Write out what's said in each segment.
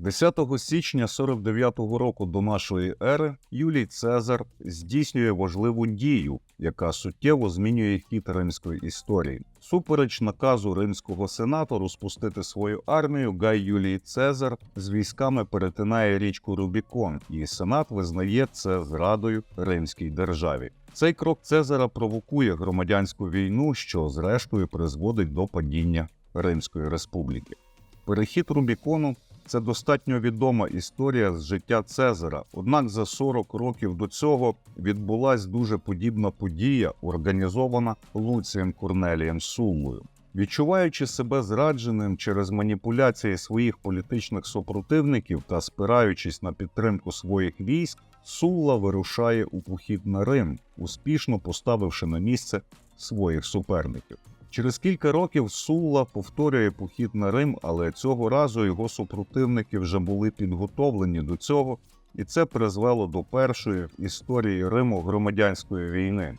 10 січня 49-го року до нашої ери Юлій Цезар здійснює важливу дію, яка суттєво змінює хід римської історії. Супереч наказу римського сенату розпустити свою армію, Гай Юлій Цезар з військами перетинає річку Рубікон, і сенат визнає це зрадою римській державі. Цей крок Цезара провокує громадянську війну, що зрештою призводить до падіння Римської республіки. Перехід Рубікону це достатньо відома історія з життя Цезара. Однак за 40 років до цього відбулась дуже подібна подія, організована Луцієм Корнелієм Суллою. Відчуваючи себе зрадженим через маніпуляції своїх політичних супротивників та спираючись на підтримку своїх військ, Сулла вирушає у похід на Рим, успішно поставивши на місце своїх суперників. Через кілька років Сулла повторює похід на Рим, але цього разу його супротивники вже були підготовлені до цього, і це призвело до першої в історії Риму громадянської війни.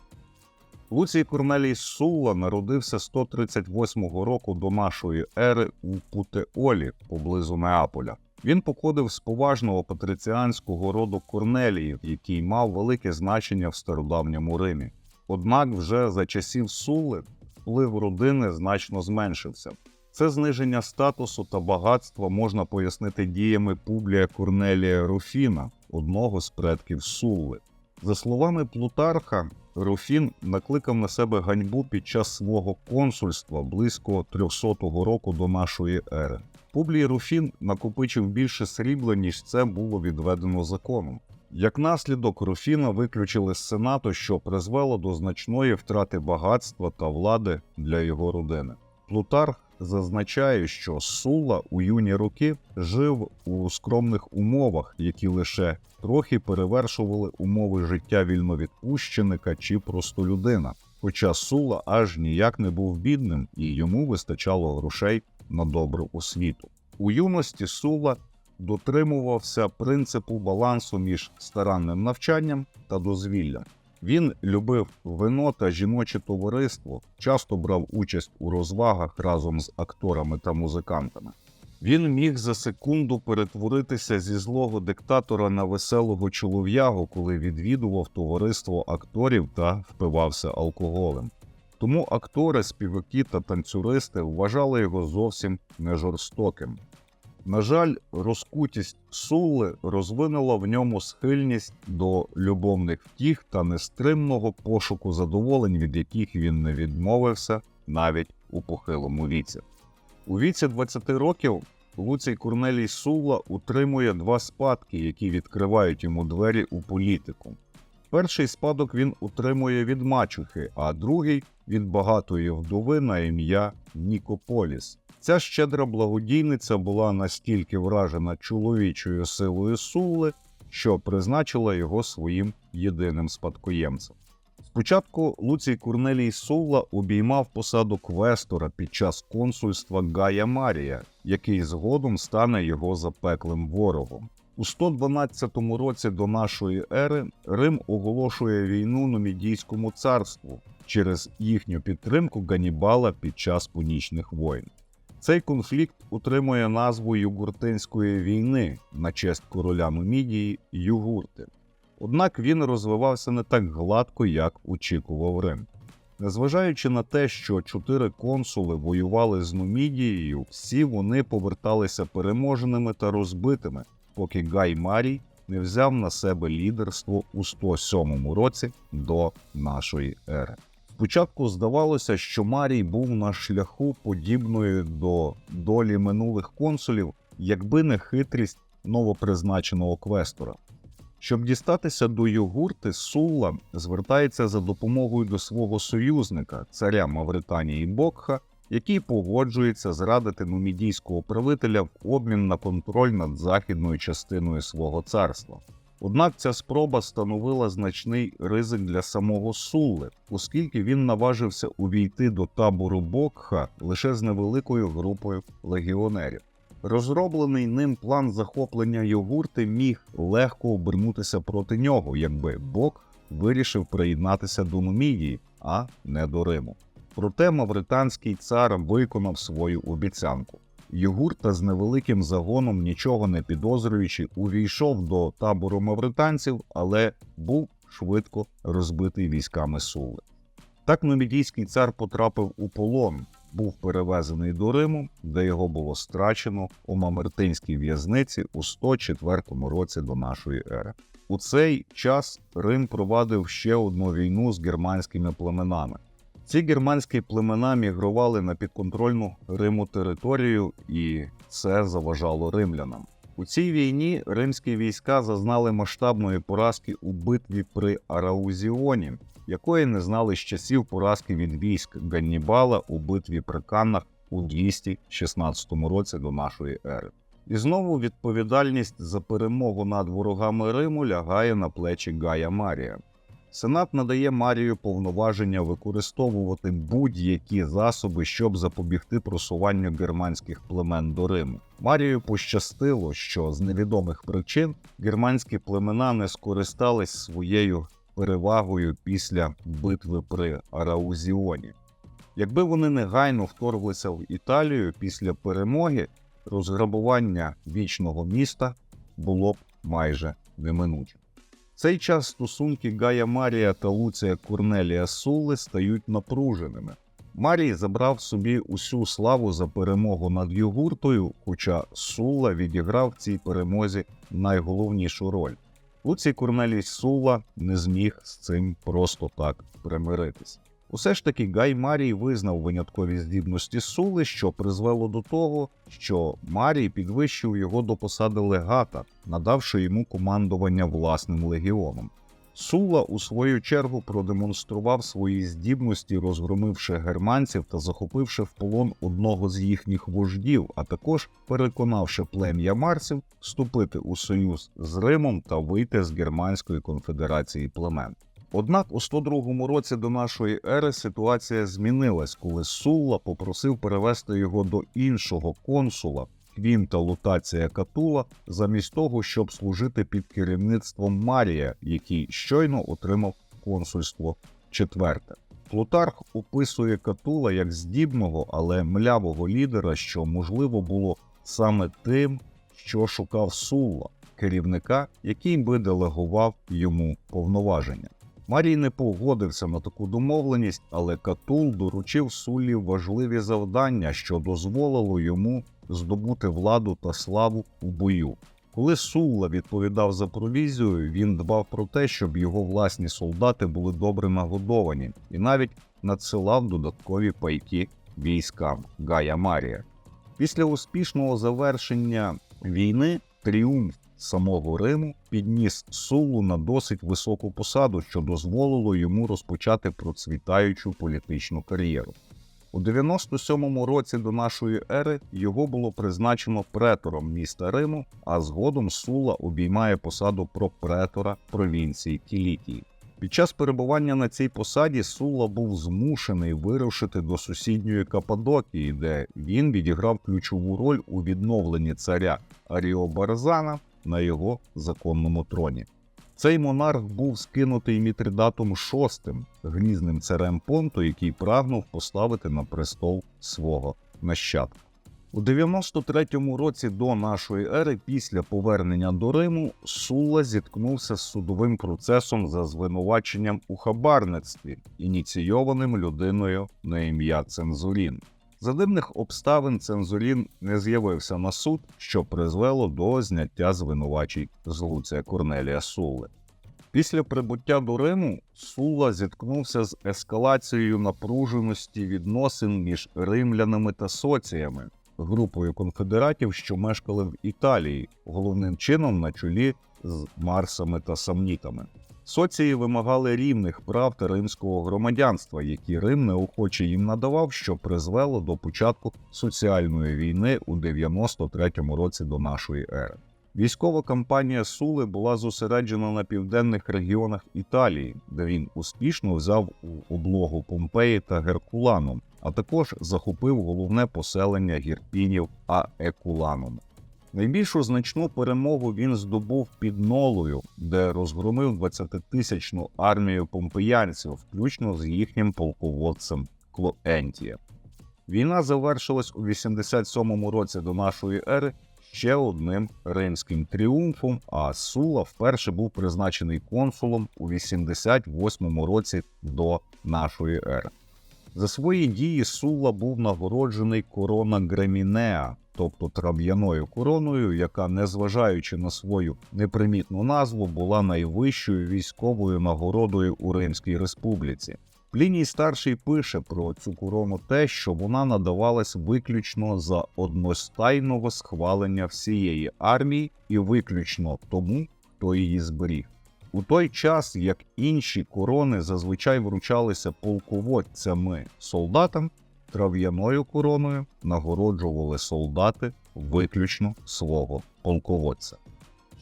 Луцій Корнелій Сулла народився 138 року до нашої ери у Путеолі поблизу Неаполя. Він походив з поважного патриціанського роду Корнеліїв, який мав велике значення в стародавньому Римі. Однак вже за часів Сулли вплив родини значно зменшився. Це зниження статусу та багатства можна пояснити діями Публія Корнелія Руфіна, одного з предків Сулли. За словами Плутарха, Руфін накликав на себе ганьбу під час свого консульства близько 300 року до нашої ери. Публій Руфін накопичив більше срібла, ніж це було відведено законом. Як наслідок, Руфіна виключили з сенату, що призвело до значної втрати багатства та влади для його родини. Плутарх зазначає, що Сула у юні роки жив у скромних умовах, які лише трохи перевершували умови життя вільновідпущеника чи простолюдина. Хоча Сула аж ніяк не був бідним, і йому вистачало грошей на добру освіту. У юності Сула дотримувався принципу балансу між старанним навчанням та дозвіллям. Він любив вино та жіноче товариство, часто брав участь у розвагах разом з акторами та музикантами. Він міг за секунду перетворитися зі злого диктатора на веселого чолов'ягу, коли відвідував товариство акторів та впивався алкоголем. Тому актори, співаки та танцюристи вважали його зовсім не жорстоким. На жаль, розкутість Сулли розвинула в ньому схильність до любовних втіх та нестримного пошуку задоволень, від яких він не відмовився навіть у похилому віці. У віці 20 років Луцій Корнелій Сулла утримує два спадки, які відкривають йому двері у політику. Перший спадок він утримує від мачухи, а другий від багатої вдови на ім'я Нікополіс. Ця щедра благодійниця була настільки вражена чоловічою силою Сулли, що призначила його своїм єдиним спадкоємцем. Спочатку Луцій Корнелій Сулла обіймав посаду квестора під час консульства Гая Марія, який згодом стане його запеклим ворогом. У 112 році до нашої ери Рим оголошує війну Номідійському царству через їхню підтримку Ганібала під час пунічних воїн. Цей конфлікт утримує назву Югуртинської війни на честь короля Нумідії Югурти. Однак він розвивався не так гладко, як очікував Рим. Незважаючи на те, що чотири консули воювали з Нумідією, всі вони поверталися переможеними та розбитими, поки Гай Марій не взяв на себе лідерство у 107 році до нашої ери. Спочатку здавалося, що Марій був на шляху подібної до долі минулих консулів, якби не хитрість новопризначеного квестора. Щоб дістатися до Югурти, Сулла звертається за допомогою до свого союзника, царя Мавританії Бокха, який погоджується зрадити нумідійського правителя в обмін на контроль над західною частиною свого царства. Однак ця спроба становила значний ризик для самого Сулли, оскільки він наважився увійти до табору Бокха лише з невеликою групою легіонерів. Розроблений ним план захоплення йогурти міг легко обернутися проти нього, якби Бок вирішив приєднатися до Нумідії, а не до Риму. Проте мавританський цар виконав свою обіцянку. Югурта з невеликим загоном, нічого не підозрюючи, увійшов до табору мавританців, але був швидко розбитий військами Сули. Так Нумідійський цар потрапив у полон, був перевезений до Риму, де його було страчено у Мамертинській в'язниці у 104 році до нашої ери. У цей час Рим провадив ще одну війну з германськими племенами. Ці германські племена мігрували на підконтрольну Риму територію, і це заважало римлянам. У цій війні римські війська зазнали масштабної поразки у битві при Араузіоні, якої не знали з часів поразки від військ Ганнібала у битві при Каннах у 216 році до нашої ери. І знову відповідальність за перемогу над ворогами Риму лягає на плечі Гая Марія. Сенат надає Марію повноваження використовувати будь-які засоби, щоб запобігти просуванню германських племен до Риму. Марію пощастило, що з невідомих причин германські племена не скористались своєю перевагою після битви при Араузіоні. Якби вони негайно вторглися в Італію після перемоги, розграбування вічного міста було б майже неминучим. Цей час стосунки Гая Марія та Луція Корнелія Сули стають напруженими. Марій забрав собі усю славу за перемогу над Югуртою, хоча Сула відіграв в цій перемозі найголовнішу роль. Луцій Корнелій Сула не зміг з цим просто так примиритись. Усе ж таки Гай Марій визнав виняткові здібності Сули, що призвело до того, що Марій підвищив його до посади легата, надавши йому командування власним легіоном. Сула, у свою чергу, продемонстрував свої здібності, розгромивши германців та захопивши в полон одного з їхніх вождів, а також переконавши плем'я марсів вступити у союз з Римом та вийти з Германської конфедерації племен. Однак у 102 році до нашої ери ситуація змінилась, коли Сулла попросив перевести його до іншого консула Квінта Лутація Катула, замість того, щоб служити під керівництвом Марія, який щойно отримав консульство четверте. Плутарх описує Катула як здібного, але млявого лідера, що можливо було саме тим, що шукав Сулла, керівника, який би делегував йому повноваження. Марій не погодився на таку домовленість, але Катул доручив Суллі важливі завдання, що дозволило йому здобути владу та славу у бою. Коли Сулла відповідав за провізію, він дбав про те, щоб його власні солдати були добре нагодовані, і навіть надсилав додаткові пайки військам Гая Марія. Після успішного завершення війни тріумф самого Риму підніс Сулу на досить високу посаду, що дозволило йому розпочати процвітаючу політичну кар'єру. У 97-му році до нашої ери його було призначено претором міста Риму, а згодом Сула обіймає посаду пропретора провінції Кілікії. Під час перебування на цій посаді Сула був змушений вирушити до сусідньої Кападокії, де він відіграв ключову роль у відновленні царя Аріобарзана на його законному троні. Цей монарх був скинутий Мітридатом VI, гнізним царем Понту, який прагнув поставити на престол свого нащадка. У 93-му році до нашої ери, після повернення до Риму, Сула зіткнувся з судовим процесом за звинуваченням у хабарництві, ініційованим людиною на ім'я Цензурін. За дивних обставин Цензурін не з'явився на суд, що призвело до зняття звинувачень з Луція Корнелія Сули. Після прибуття до Риму Сула зіткнувся з ескалацією напруженості відносин між римлянами та соціями, групою конфедератів, що мешкали в Італії, головним чином на чолі з Марсами та Самнітами. Соції вимагали рівних прав та римського громадянства, які Рим неохоче їм надавав, що призвело до початку соціальної війни у 93-му році до нашої ери. Військова кампанія Сули була зосереджена на південних регіонах Італії, де він успішно взяв у облогу Помпеї та Геркуланом, а також захопив головне поселення гірпінів Аекуланом. Найбільшу значну перемогу він здобув під Нолою, де розгромив 20-тисячну армію помпеянців, включно з їхнім полководцем Клоентієм. Війна завершилась у 87-му році до нашої ери ще одним римським тріумфом, а Сула вперше був призначений консулом у 88-му році до нашої ери. За свої дії Сула був нагороджений корона Гремінеа, тобто трав'яною короною, яка, незважаючи на свою непримітну назву, була найвищою військовою нагородою у Римській республіці. Пліній старший пише про цю корону те, що вона надавалась виключно за одностайного схвалення всієї армії і виключно тому, хто її зберіг. У той час, як інші корони зазвичай вручалися полководцями солдатам, трав'яною короною нагороджували солдати виключно свого полководця.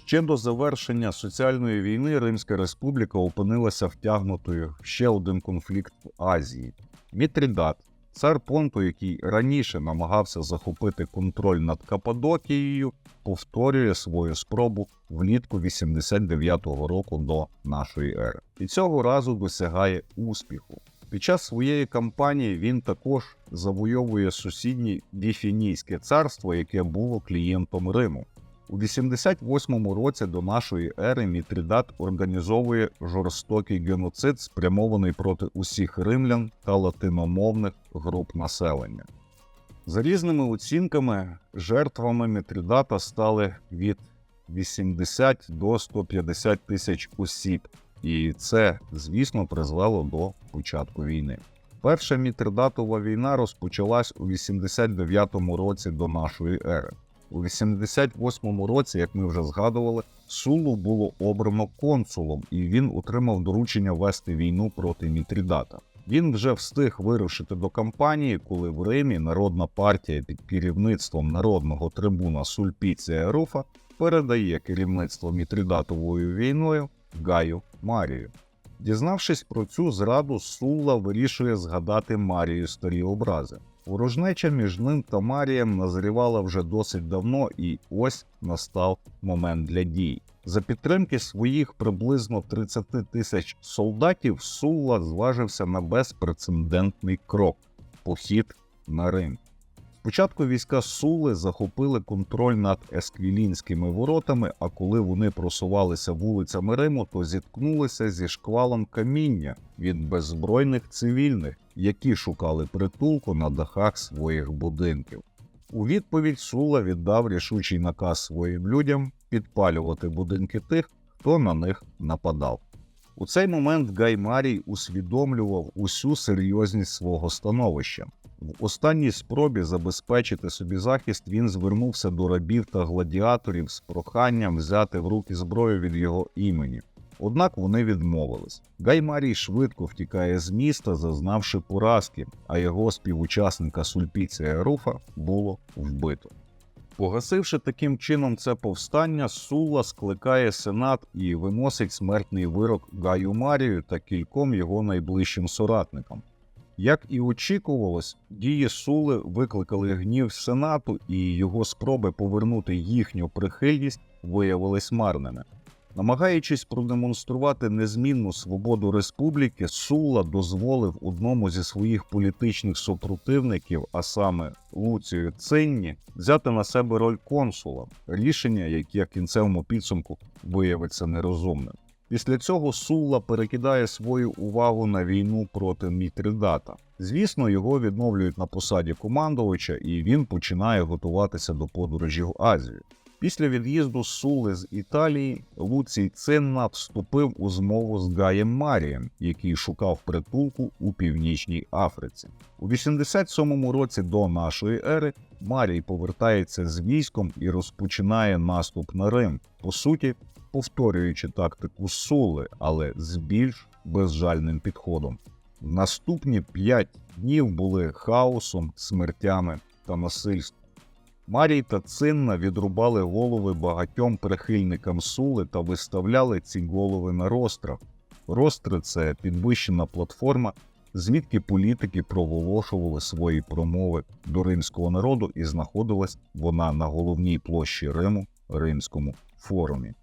Ще до завершення соціальної війни Римська Республіка опинилася втягнутою в ще один конфлікт в Азії. Мітрідат, цар Понту, який раніше намагався захопити контроль над Каппадокією, повторює свою спробу влітку 89-го року до нашої ери. І цього разу досягає успіху. Під час своєї кампанії він також завойовує сусіднє Біфінійське царство, яке було клієнтом Риму. У 88-му році до нашої ери Мітридат організовує жорстокий геноцид, спрямований проти усіх римлян та латиномовних груп населення. За різними оцінками, жертвами Мітридата стали від 80 до 150 тисяч осіб, і це, звісно, призвело до початку війни. Перша Мітридатова війна розпочалась у 89-му році до нашої ери. У 88-му році, як ми вже згадували, Сулу було обрано консулом, і він отримав доручення вести війну проти Мітрідата. Він вже встиг вирушити до кампанії, коли в Римі народна партія під керівництвом народного трибуна Сульпіція Руфа передає керівництво Мітридатовою війною Гаю Марію. Дізнавшись про цю зраду, Сула вирішує згадати Марію старі образи. Ворожнеча між ним та Марієм назрівала вже досить давно, і ось настав момент для дій. За підтримки своїх приблизно 30 тисяч солдатів Сула зважився на безпрецедентний крок похід на Рим. Спочатку війська Сули захопили контроль над есквілінськими воротами, а коли вони просувалися вулицями Риму, то зіткнулися зі шквалом каміння від беззбройних цивільних, які шукали притулку на дахах своїх будинків. У відповідь Сула віддав рішучий наказ своїм людям підпалювати будинки тих, хто на них нападав. У цей момент Гай Марій усвідомлював усю серйозність свого становища. В останній спробі забезпечити собі захист він звернувся до рабів та гладіаторів з проханням взяти в руки зброю від його імені. Однак вони відмовились. Гай Марій швидко втікає з міста, зазнавши поразки, а його співучасника Сульпіція Руфа було вбито. Погасивши таким чином це повстання, Сула скликає сенат і виносить смертний вирок Гаю Марію та кільком його найближчим соратникам. Як і очікувалось, дії Сули викликали гнів Сенату, і його спроби повернути їхню прихильність виявились марними. Намагаючись продемонструвати незмінну свободу республіки, Сула дозволив одному зі своїх політичних супротивників, а саме Луцію Цинні, взяти на себе роль консула, рішення, яке кінцевому підсумку виявиться нерозумним. Після цього Сулла перекидає свою увагу на війну проти Мітридата. Звісно, його відновлюють на посаді командувача, і він починає готуватися до подорожі в Азію. Після від'їзду Сули з Італії Луцій Цинна вступив у змову з Гаєм Марієм, який шукав притулку у північній Африці. У 87-му році до нашої ери Марій повертається з військом і розпочинає наступ на Рим. По суті, повторюючи тактику Сули, але з більш безжальним підходом. Наступні п'ять днів були хаосом, смертями та насильством. Марій та Цинна відрубали голови багатьом прихильникам Сули та виставляли ці голови на рострах. Ростри це підвищена платформа, звідки політики проголошували свої промови до римського народу, і знаходилась вона на головній площі Риму Римському форумі.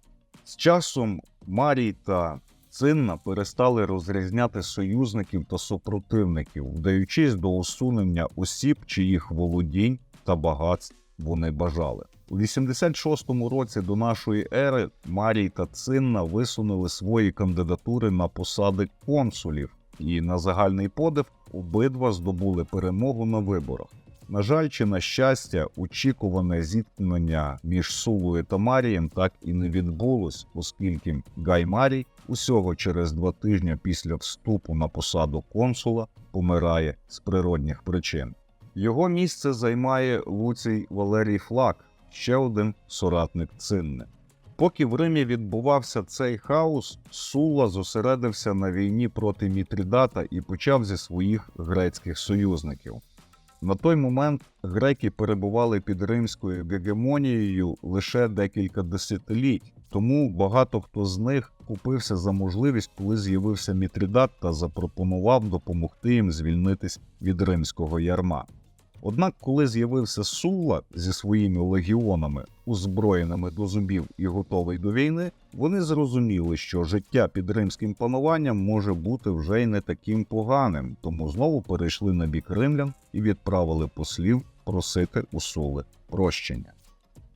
З часом Марій та Цинна перестали розрізняти союзників та супротивників, вдаючись до усунення осіб, чиїх володінь та багатств вони бажали. У 86-му році до нашої ери Марій та Цинна висунули свої кандидатури на посади консулів, і на загальний подив обидва здобули перемогу на виборах. На жаль, чи на щастя, очікуване зіткнення між Сулою та Марієм так і не відбулось, оскільки Гай Марій усього через два тижні після вступу на посаду консула помирає з природних причин. Його місце займає Луцій Валерій Флак, ще один соратник Цинни. Поки в Римі відбувався цей хаос, Сула зосередився на війні проти Мітрідата і почав зі своїх грецьких союзників. На той момент греки перебували під римською гегемонією лише декілька десятиліть, тому багато хто з них купився за можливість, коли з'явився Мітрідат та запропонував допомогти їм звільнитись від римського ярма. Однак, коли з'явився Сула зі своїми легіонами, озброєними до зубів і готовий до війни, вони зрозуміли, що життя під римським пануванням може бути вже й не таким поганим, тому знову перейшли на бік римлян і відправили послів просити у Сули прощення.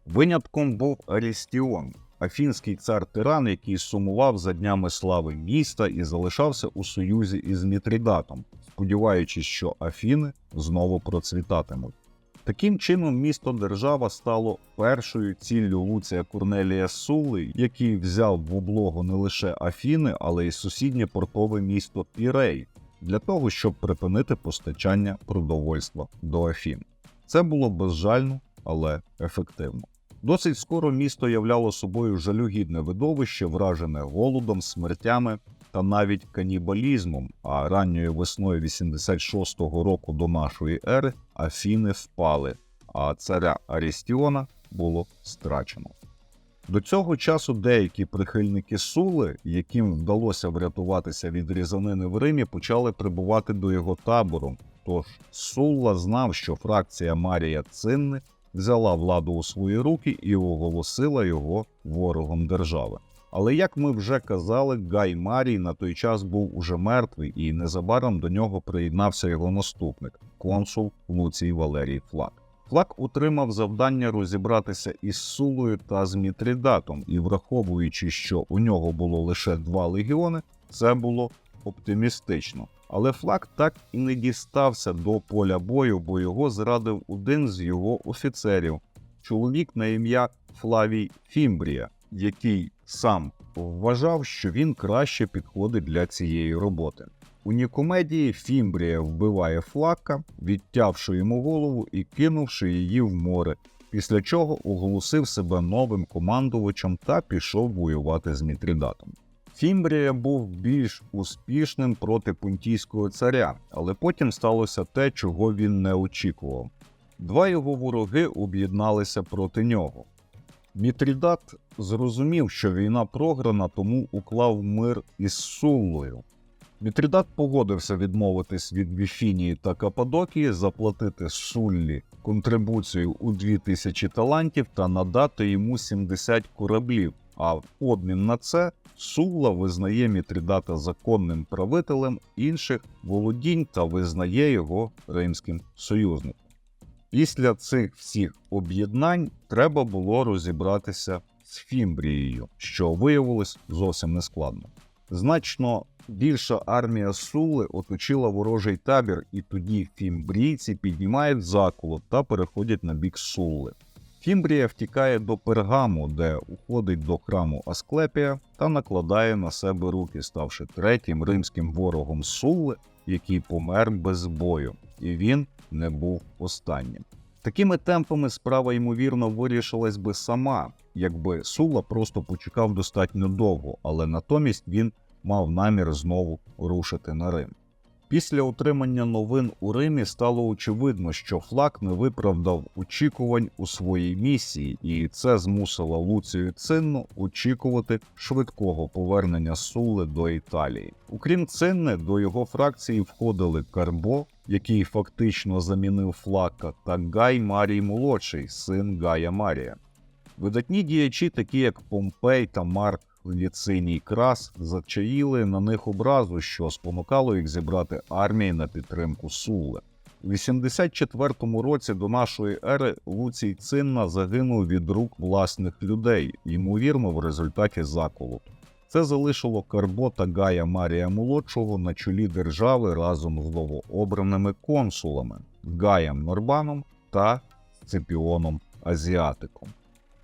Винятком був Арістіон, афінський цар тиран, який сумував за днями слави міста і залишався у союзі із Мітрідатом, сподіваючись, що Афіни знову процвітатимуть. Таким чином, місто держава стало першою ціллю Луція Корнелія Сули, який взяв в облогу не лише Афіни, але й сусіднє портове місто Пірей, для того, щоб припинити постачання продовольства до Афін. Це було безжально, але ефективно. Досить скоро місто являло собою жалюгідне видовище, вражене голодом, смертями та навіть канібалізмом. А ранньою весною 86-го року до нашої ери Афіни впали, а царя Арістіона було страчено. До цього часу деякі прихильники Сули, яким вдалося врятуватися від різанини в Римі, почали прибувати до його табору. Тож Сулла знав, що фракція Марія Цинни взяла владу у свої руки і оголосила його ворогом держави. Але як ми вже казали, Гай Марій на той час був уже мертвий, і незабаром до нього приєднався його наступник, консул Луцій Валерій Флак. Флак отримав завдання розібратися із Сулою та з Мітрідатом, і враховуючи, що у нього було лише два легіони, це було оптимістично. Але Флак так і не дістався до поля бою, бо його зрадив один з його офіцерів, чоловік на ім'я Флавій Фімбрія, який сам вважав, що він краще підходить для цієї роботи. У Нікомедії Фімбрія вбиває Флака, відтявши йому голову і кинувши її в море, після чого оголосив себе новим командувачем та пішов воювати з Мітрідатом. Фімбрія був більш успішним проти пунтійського царя, але потім сталося те, чого він не очікував. Два його вороги об'єдналися проти нього. Мітрідат зрозумів, що війна програна, тому уклав мир із Суллою. Мітрідат погодився відмовитись від Віфінії та Кападокії, заплатити Суллі контрибуцію у 2000 талантів та надати йому 70 кораблів. А в обмін на це Сулла визнає Мітрідата законним правителем інших володінь та визнає його римським союзником. Після цих всіх об'єднань треба було розібратися з Фімбрією, що виявилось зовсім нескладно. Значно більша армія Сули оточила ворожий табір, і тоді фімбрійці піднімають заколот та переходять на бік Сулли. Фімбрія втікає до Пергаму, де уходить до храму Асклепія та накладає на себе руки, ставши третім римським ворогом Сулли, який помер без бою, і він не був останнім. Такими темпами справа ймовірно вирішилась би сама, якби Сула просто почекав достатньо довго, але натомість він мав намір знову рушити на Рим. Після отримання новин у Римі стало очевидно, що Флак не виправдав очікувань у своїй місії, і це змусило Луцію Цинну очікувати швидкого повернення Сули до Італії. Окрім Цинни, до його фракції входили Карбо, який фактично замінив Флака, та Гай Марій Молодший, син Гая Марія. Видатні діячі, такі як Помпей та Марк Ліциній Крас зачаїли на них образу, що спонукало їх зібрати армії на підтримку Сулли. У 84-му році до нашої ери Луцій Цинна загинув від рук власних людей, ймовірно, в результаті заколоту. Це залишило Карбо та Гая Марія Молодшого на чолі держави разом з новообраними консулами Гаєм Норбаном та Сципіоном Азіатиком.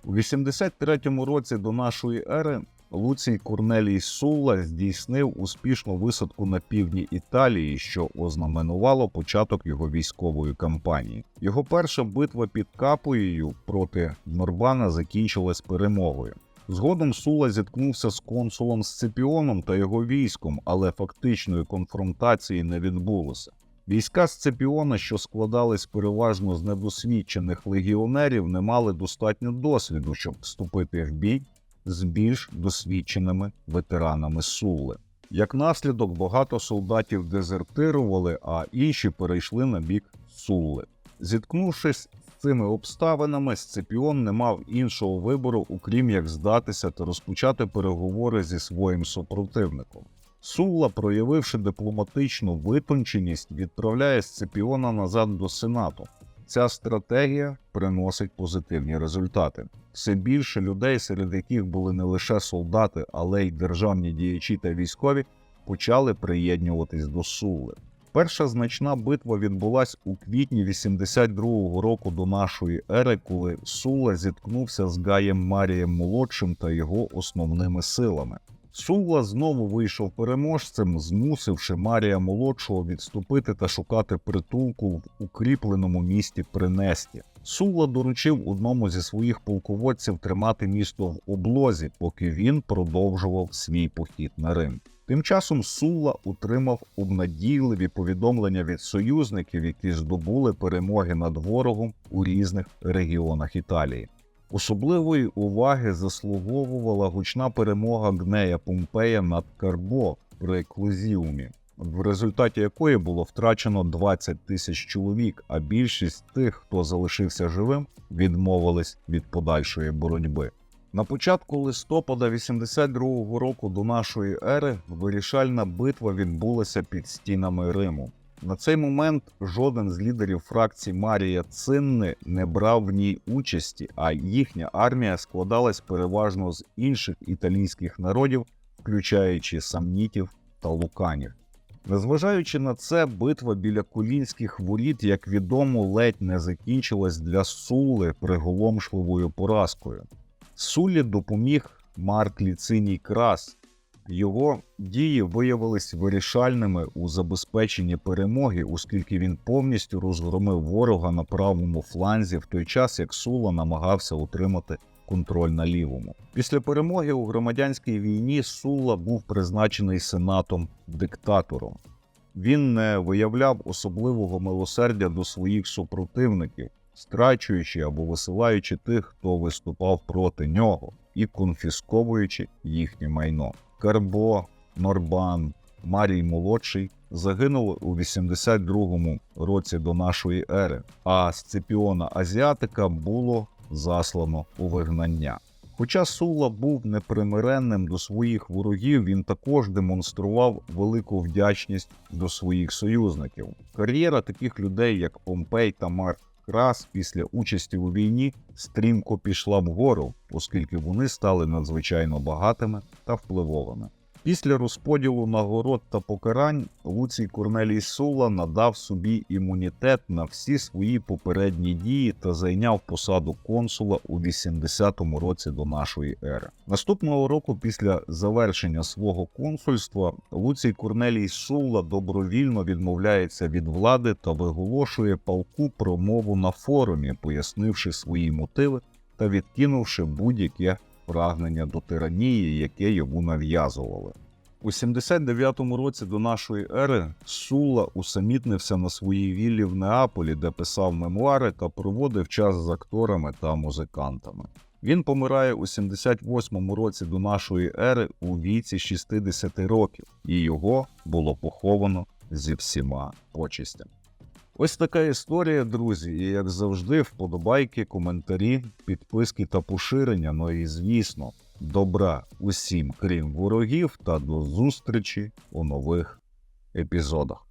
У 83-му році до нашої ери Луцій Корнелій Сулла здійснив успішну висадку на півдні Італії, що ознаменувало початок його військової кампанії. Його перша битва під Капоєю проти Норбана закінчилась перемогою. Згодом Сула зіткнувся з консулом Сципіоном та його військом, але фактичної конфронтації не відбулося. Війська Сципіона, що складались переважно з недосвідчених легіонерів, не мали достатньо досвіду, щоб вступити в бій з більш досвідченими ветеранами Сули. Як наслідок, багато солдатів дезертирували, а інші перейшли на бік Сули. Зіткнувшись з цими обставинами, Сципіон не мав іншого вибору, окрім як здатися та розпочати переговори зі своїм супротивником. Сулла, проявивши дипломатичну витонченість, відправляє Сципіона назад до Сенату. Ця стратегія приносить позитивні результати. Все більше людей, серед яких були не лише солдати, але й державні діячі та військові, почали приєднуватись до Сулли. Перша значна битва відбулась у квітні 82-го року до нашої ери, коли Сула зіткнувся з Гаєм Марієм Молодшим та його основними силами. Сула знову вийшов переможцем, змусивши Марія Молодшого відступити та шукати притулку в укріпленому місті Принесті. Сула доручив одному зі своїх полководців тримати місто в облозі, поки він продовжував свій похід на Рим. Тим часом Сулла утримав обнадійливі повідомлення від союзників, які здобули перемоги над ворогом у різних регіонах Італії. Особливої уваги заслуговувала гучна перемога Гнея Помпея над Карбо при Клозіумі, в результаті якої було втрачено 20 тисяч чоловік, а більшість тих, хто залишився живим, відмовились від подальшої боротьби. На початку листопада 82-го року до нашої ери вирішальна битва відбулася під стінами Риму. На цей момент жоден з лідерів фракції Марія Цинни не брав в ній участі, а їхня армія складалась переважно з інших італійських народів, включаючи самнітів та луканів. Незважаючи на це, битва біля колінських воріт, як відомо, ледь не закінчилась для Сули приголомшливою поразкою. Сулі допоміг Марк Ліциній Крас. Його дії виявились вирішальними у забезпеченні перемоги, оскільки він повністю розгромив ворога на правому фланзі в той час, як Сула намагався утримати контроль на лівому. Після перемоги у громадянській війні Сула був призначений сенатом диктатором. Він не виявляв особливого милосердя до своїх супротивників, страчуючи або висилаючи тих, хто виступав проти нього, і конфісковуючи їхнє майно. Карбо, Норбан, Марій Молодший загинули у 82-му році до нашої ери, а Сципіона Азіатика було заслано у вигнання. Хоча Сула був непримиренним до своїх ворогів, він також демонстрував велику вдячність до своїх союзників. Кар'єра таких людей, як Помпей та Марк Крас, після участі у війні стрімко пішла вгору, оскільки вони стали надзвичайно багатими та впливовими. Після розподілу нагород та покарань Луцій Корнелій Сула надав собі імунітет на всі свої попередні дії та зайняв посаду консула у 80-му році до нашої ери. Наступного року, після завершення свого консульства, Луцій Корнелій Сула добровільно відмовляється від влади та виголошує палку промову на форумі, пояснивши свої мотиви та відкинувши будь-яке прагнення до тиранії, яке йому нав'язували. У 79-му році до нашої ери Сула усамітнився на своїй віллі в Неаполі, де писав мемуари та проводив час з акторами та музикантами. Він помирає у 78-му році до нашої ери у віці 60 років, і його було поховано зі всіма почистями. Ось така історія, друзі. І як завжди, вподобайки, коментарі, підписки та поширення. Ну і звісно, добра усім, крім ворогів, та до зустрічі у нових епізодах.